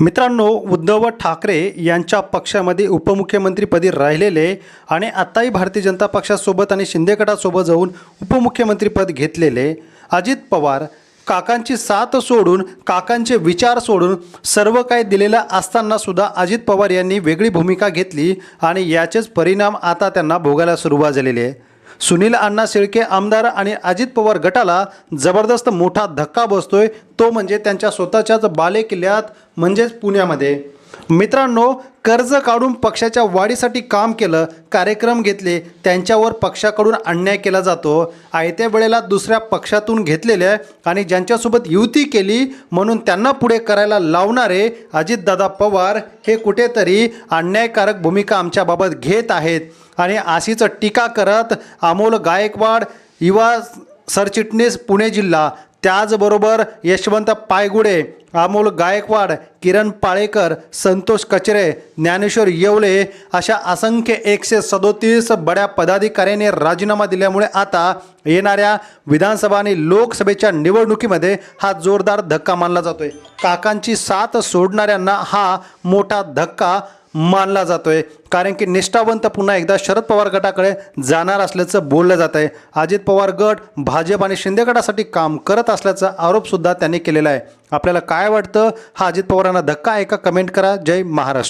मित्रांनो उद्धव ठाकरे यांच्या पक्षामध्ये उपमुख्यमंत्रीपदी राहिलेले आणि आत्ताही भारतीय जनता पक्षासोबत आणि शिंदे गटासोबत जाऊन उपमुख्यमंत्रीपद घेतलेले अजित पवार काकांची साथ सोडून काकांचे विचार सोडून सर्व काही दिलेलं असताना सुद्धा अजित पवार यांनी वेगळी भूमिका घेतली आणि याचेच परिणाम आता त्यांना भोगायला सुरुवात झालेली आहे. सुनील अण्णा शेळके आमदार आणि अजित पवार गटाला जबरदस्त मोठा धक्का बसतोय. तो म्हणजे त्यांच्या स्वतःच्याच बालेकिल्ल्यात म्हणजेच पुण्यामध्ये. मित्रांनो कर्ज काढून पक्षाच्या वाढीसाठी काम केलं कार्यक्रम घेतले त्यांच्यावर पक्षाकडून अन्याय केला जातो. आयत्या वेळेला दुसऱ्या पक्षातून घेतलेल्या आणि ज्यांच्यासोबत युती केली म्हणून त्यांना पुढे करायला लावणारे अजितदादा पवार हे कुठेतरी अन्यायकारक भूमिका आमच्याबाबत घेत आहेत. आणि आशीचं टीका करत अमोल गायकवाड युवा सरचिटणीस पुणे जिल्हा त्याचबरोबर यशवंत पायगुडे अमोल गायकवाड किरण पाळेकर संतोष कचरे ज्ञानेश्वर येवले अशा असंख्य एकशे सदोतीस बड्या पदाधिकाऱ्यांनी राजीनामा दिल्यामुळे आता येणाऱ्या विधानसभा आणि लोकसभेच्या निवडणुकीमध्ये हा जोरदार धक्का मानला जातोय. काकांची साथ सोडणाऱ्यांना हा मोठा धक्का मानला जातोय. कारण की निष्ठावंत पुन्हा एकदा शरद पवार गटाकडे जाणार असल्याचं बोललं जात आहे अजित पवार गट भाजप आणि शिंदे गटासाठी काम करत असल्याचा आरोपसुद्धा त्यांनी केलेला आहे. आपल्याला काय वाटतं? हा अजित पवारांना धक्का आहे का? कमेंट करा. जय महाराष्ट्र.